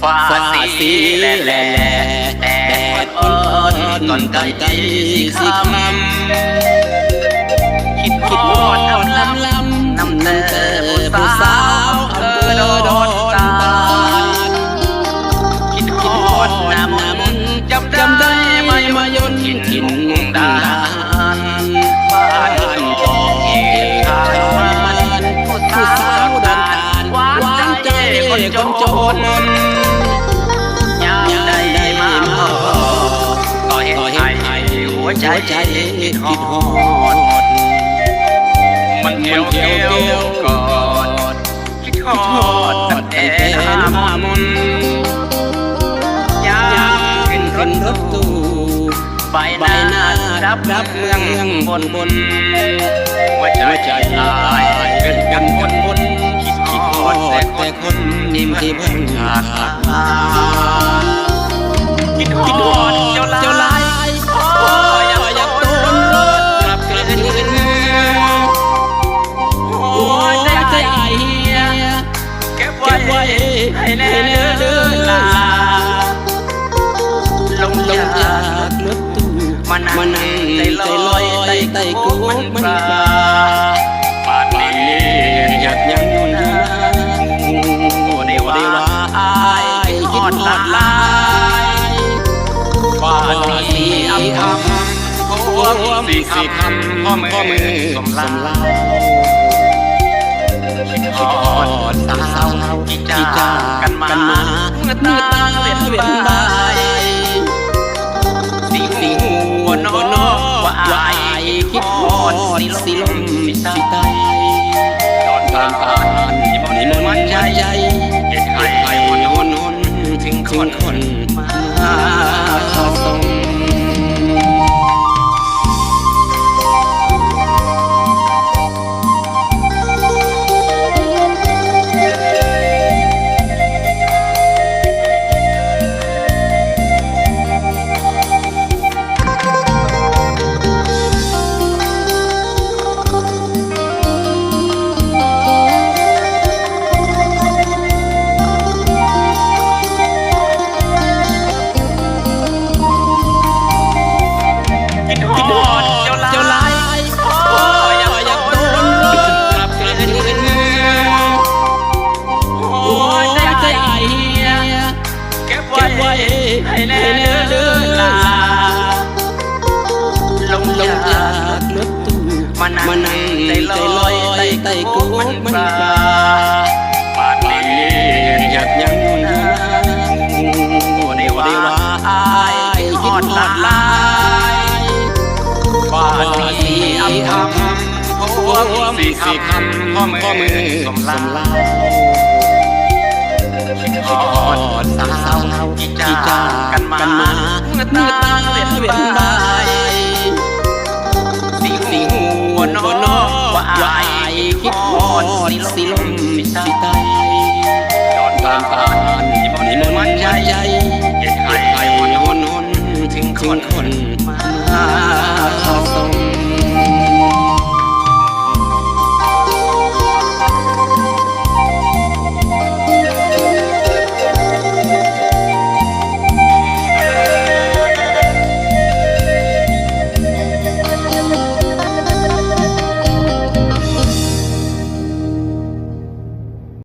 ฟ้าสีแหล่แหล่แดดอ่อนก่อนไก่สิคำ ใจคิดฮอด มันเกี่ยวเกี่ยวกอดคิดฮอดตั้งแต่หามามนยามขึ้นรถรถตู้ใบหน้ารับรับเมืองบนบนหัวใจลายเป็นกันบนบนคิดฮอดแต่คนนิ่มที่มันขาดคิดฮอดเจ้าลา ให้แน่เด้อลาลงจากรถตู้มานั่งใจลอยใจไต่กูมันปลาปานนี้อยากยังอยู่นะโอ้ได้ว่าอายคิดฮอดลาลายฟ้าสีอับคำพวงสีคำพ่อมือสมลา คิดฮอดสาวที่จากกันมาเมื่อตาเวียนเวียนบายสีหูหัวนอนว่าอายคิดฮอดสีลมสีลมสีใตย้อนกลารการที่มันมันใจเห็นใครใครมันนอนนอนถึงคนคนมา ไว้ให้แน่เด้อลาลงจากรถตู้มานั่งใจลอยใจไต่กูมันปลาป่านนี้อยากยังอยู่นะโอ้ได้ว่าอายคิดฮอดลาลายฟ้าสีอับคำพวงสี่คำพ่อมือสมลา คิดทอดสาวที่จากันมาเมื่อตาเวียนบายสิ่สิหัวนอนว่าอายคิดทอดสิลมสิตายย้อนตามตานนิมนต์มันใจเห็ดไข่หัอนหอนถึงคนคน